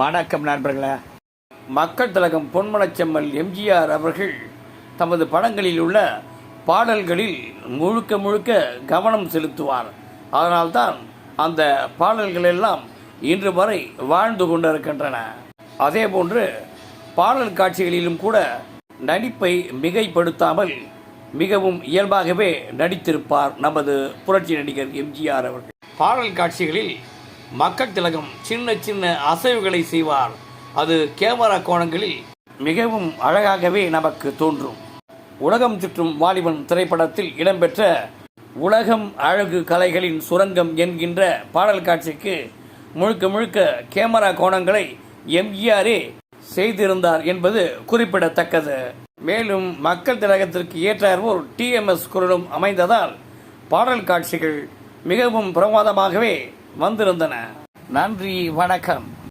வணக்கம் நண்பர்களே. மக்கள் திலகம் பொன்மனச்செம்மல் எம்ஜிஆர் அவர்கள் தமது படங்களில் உள்ள பாடல்களில் முழுக்க முழுக்க கவனம் செலுத்துவார். அதனால்தான் அந்த பாடல்கள் எல்லாம் இன்று வரை வாழ்ந்து கொண்டிருக்கின்றன. அதேபோன்று பாடல் காட்சிகளிலும் கூட நடிப்பை மிகைப்படுத்தாமல் மிகவும் இயல்பாகவே நடித்திருப்பார் நமது புரட்சி நடிகர் எம்ஜிஆர் அவர்கள். பாடல் காட்சிகளில் மக்கள் திலகம் சின்ன சின்ன அசைவுகளை செய்வார். அது கேமரா கோணங்களில் மிகவும் அழகாகவே நமக்கு தோன்றும். உலகம் சுற்றும் வாலிபன் திரைப்படத்தில் இடம்பெற்ற உலகம் அழகு கலைகளின் சுரங்கம் என்கின்ற பாடல் காட்சிக்கு முழுக்க முழுக்க கேமரா கோணங்களை எம்ஜிஆரே செய்திருந்தார் என்பது குறிப்பிடத்தக்கது. மேலும் மக்கள் திலகத்திற்கு ஏற்றாற்போல் டிஎம்எஸ் குரலும் அமைந்ததால் பாடல் காட்சிகள் மிகவும் பிரமாதமாகவே வந்திருந்தன. நன்றி வணக்கம்.